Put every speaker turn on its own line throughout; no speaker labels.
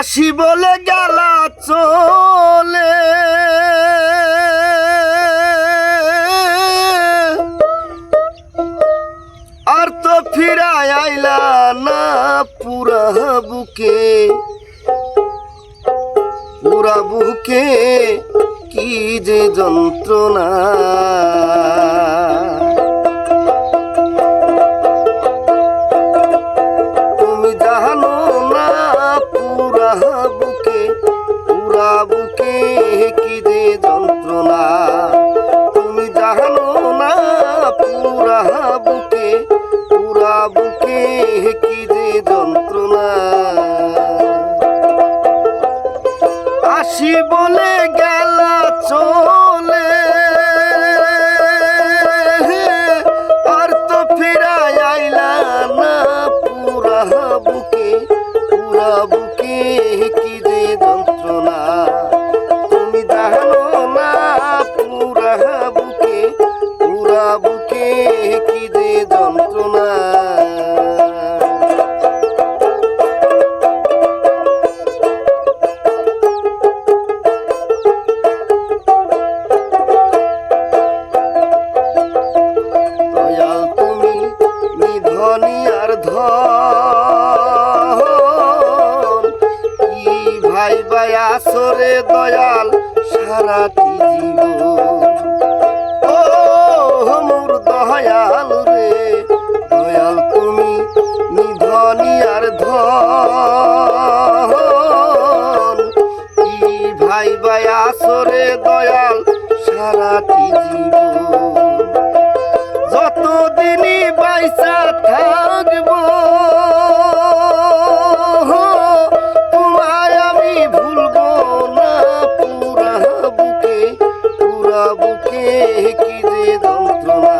আসি বলে গেলা চলে। আর তো ফিরায় আইলা না পুরা বুকে। পুরা বুকে কি যে যন্ত্রণা। আসি বলে গেল চলে। আর তো ফিরাই আইলা না, পুরা বুকে পুরা বুকে কি যে যন্ত্রণা। তুমি জানো না, পুরা বুকে পুরা বুকে কি যে যন্ত্রণা। আর ধন। কি ভাই ভাই আসরে দয়াল সারাটি জীবন? ও মোর দয়াল রে, দয়াল তুমি নিধনি আর ধন। কি ভাই ভাই আসরে দয়াল সারাটি জীবন? যতদিনই বাইসা বুকে কি যে যন্ত্রণা।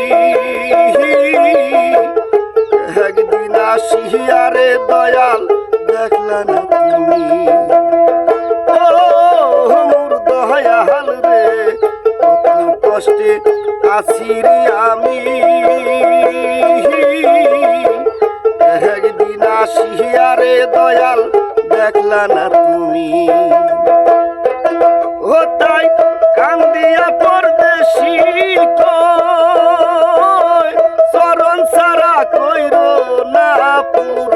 আসিয়া রে দয়াল দেখলা না তুমি মোর দয়াল রে কষ্টে আছি রে আমি। একদিন আসিয়া রে দয়াল দেখলা না তুমি। ও তাই কান্দিয়া পরদেশি তারা কইর না পুরা।